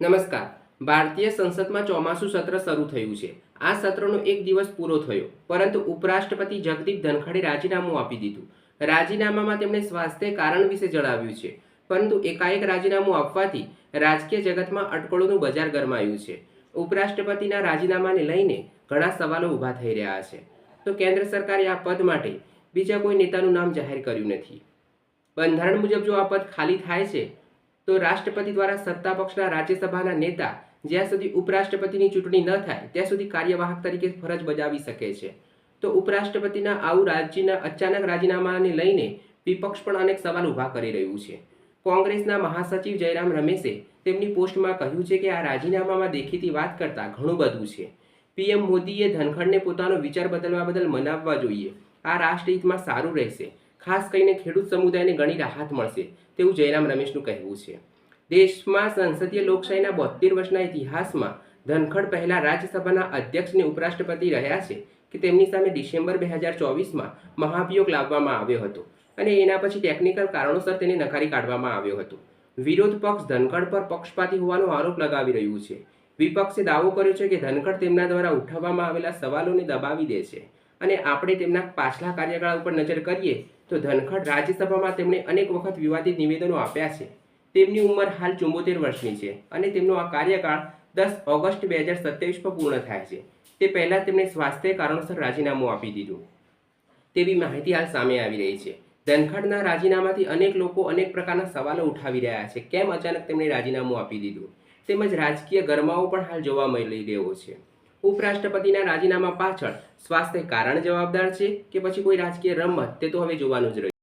નમસ્કાર. ભારતીય સંસદમાં ચોમાસું સત્ર શરૂ થયું છે. આ સત્રનો એક દિવસ પૂરો થયો, પરંતુ ઉપરાષ્ટ્રપતિ જગદીપ ધનખડે રાજીનામું આપી દીધું. રાજીનામામાં તેમણે સ્વાસ્થ્ય કારણ વિશે જણાવ્યું છે, પરંતુ એકાએક રાજીનામું આપવાથી રાજકીય જગતમાં અટકળોનું બજાર ગરમાયું છે. ઉપરાષ્ટ્રપતિના રાજીનામાને લઈને ઘણા સવાલો ઊભા થઈ રહ્યા છે. તો કેન્દ્ર સરકારે આ પદ માટે બીજા કોઈ નેતાનું નામ જાહેર કર્યું નથી. બંધારણ મુજબ જો આ પદ ખાલી થાય છે તો રાષ્ટ્રપતિ દ્વારા સત્તા પક્ષના રાજ્યસભાના નેતા જ્યાં સુધી ઉપરાષ્ટ્રપતિની ચૂંટણી ન થાય, ત્યાં સુધી કાર્યવાહક તરીકે ફરજ બજાવી શકે છે. તો ઉપરાષ્ટ્રપતિના આવું રાજ્યના અચાનક રાજીનામાને લઈને વિપક્ષ પણ અનેક સવાલ ઊભા કરી રહ્યું છે. કોંગ્રેસના મહાસચિવ જયરામ રમેશે તેમની પોસ્ટમાં કહ્યું છે કે આ રાજીનામામાં દેખીતી વાત કરતાં ઘણું બધું છે. પીએમ મોદીએ ધનખડને પોતાનો વિચાર બદલવા બદલ મનાવવા જોઈએ. આ રાષ્ટ્રહિતમાં સારું રહેશે. ખાસ કરીને ખેડૂત સમુદાયને ઘણી રાહત મળશે, તેવું જયરામ રમેશનું કહેવું છે. દેશમાં સંસદીય લોકશાહીના બોતેર વર્ષના ઇતિહાસમાં ધનખડ પહેલા રાજ્યસભાના અધ્યક્ષ અને ઉપરાષ્ટ્રપતિ રહ્યા છે કે તેમની સામે ડિસેમ્બર બે હજાર ચોવીસમાં મહાભિયોગ લાવવામાં આવ્યો હતો અને એના પછી ટેકનિકલ કારણોસર તેને નકારી કાઢવામાં આવ્યો હતો. વિરોધ પક્ષ ધનખડ પર પક્ષપાતી હોવાનો આરોપ લગાવી રહ્યું છે. વિપક્ષે દાવો કર્યો છે કે ધનખડ તેમના દ્વારા ઉઠાવવામાં આવેલા સવાલોને દબાવી દે છે અને આપણે તેમના પાછલા કાર્યકાળ ઉપર નજર કરીએ તો ધનખડ રાજ્યસભામાં તેમણે અનેક વખત વિવાદિત નિવેદનો આપ્યા છે. તેમની ઉંમર હાલ ચુંબોતેર વર્ષની છે અને તેમનો આ કાર્યકાળ દસ ઓગસ્ટ બે હજાર સત્યાવીસમાં પૂર્ણ થાય છે. તે પહેલાં તેમણે સ્વાસ્થ્ય કારણોસર રાજીનામું આપી દીધું. તેવી માહિતી હાલ સામે આવી રહી છે. ધનખડના રાજીનામાથી અનેક લોકો અનેક પ્રકારના સવાલો ઉઠાવી રહ્યા છે. કેમ અચાનક તેમણે રાજીનામું આપી દીધું? તેમજ રાજકીય ગરમાવો પણ હાલ જોવા મળી રહ્યો છે. ઉપરાષ્ટ્રપતિના રાજીનામા પાછળ સ્વાસ્થ્ય કારણ જવાબદાર છે કે પછી કોઈ રાજકીય રમત, તે તો હવે જોવાનું જ રહ્યું.